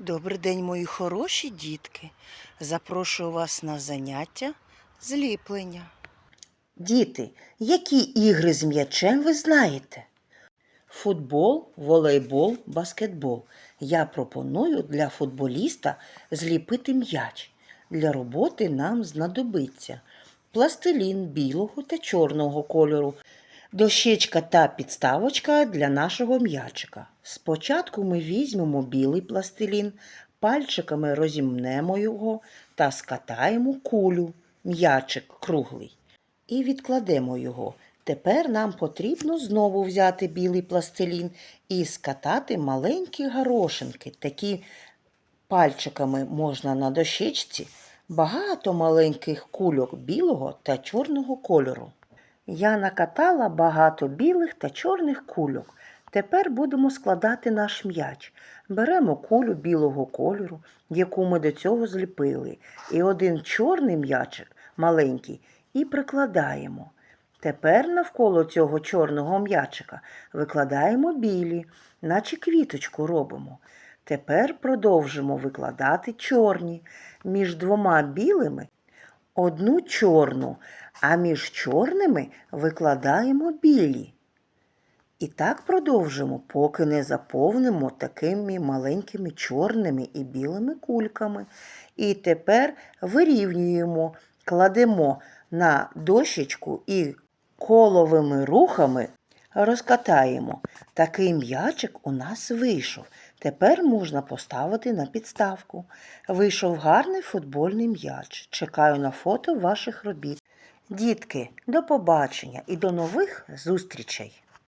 Добрий день, мої хороші дітки. Запрошую вас на заняття зліплення. Діти, які ігри з м'ячем ви знаєте? Футбол, волейбол, баскетбол. Я пропоную для футболіста зліпити м'яч. Для роботи нам знадобиться пластилін білого та чорного кольору, дощечка та підставочка для нашого м'ячика. Спочатку ми візьмемо білий пластилін, пальчиками розімнемо його та скатаємо кулю, м'ячик круглий, і відкладемо його. Тепер нам потрібно знову взяти білий пластилін і скатати маленькі горошинки. Такі пальчиками можна на дощечці багато маленьких кульок білого та чорного кольору. Я накатала багато білих та чорних кульок. Тепер будемо складати наш м'яч. Беремо кулю білого кольору, яку ми до цього зліпили, і один чорний м'ячик маленький і прикладаємо. Тепер навколо цього чорного м'ячика викладаємо білі, наче квіточку робимо. Тепер продовжимо викладати чорні. Між двома білими одну чорну, а між чорними викладаємо білі. І так продовжимо, поки не заповнимо такими маленькими чорними і білими кульками. І тепер вирівнюємо, кладемо на дощечку і коловими рухами розкатаємо. Такий м'ячик у нас вийшов. Тепер можна поставити на підставку. Вийшов гарний футбольний м'яч. Чекаю на фото ваших робіт. Дітки, до побачення і до нових зустрічей!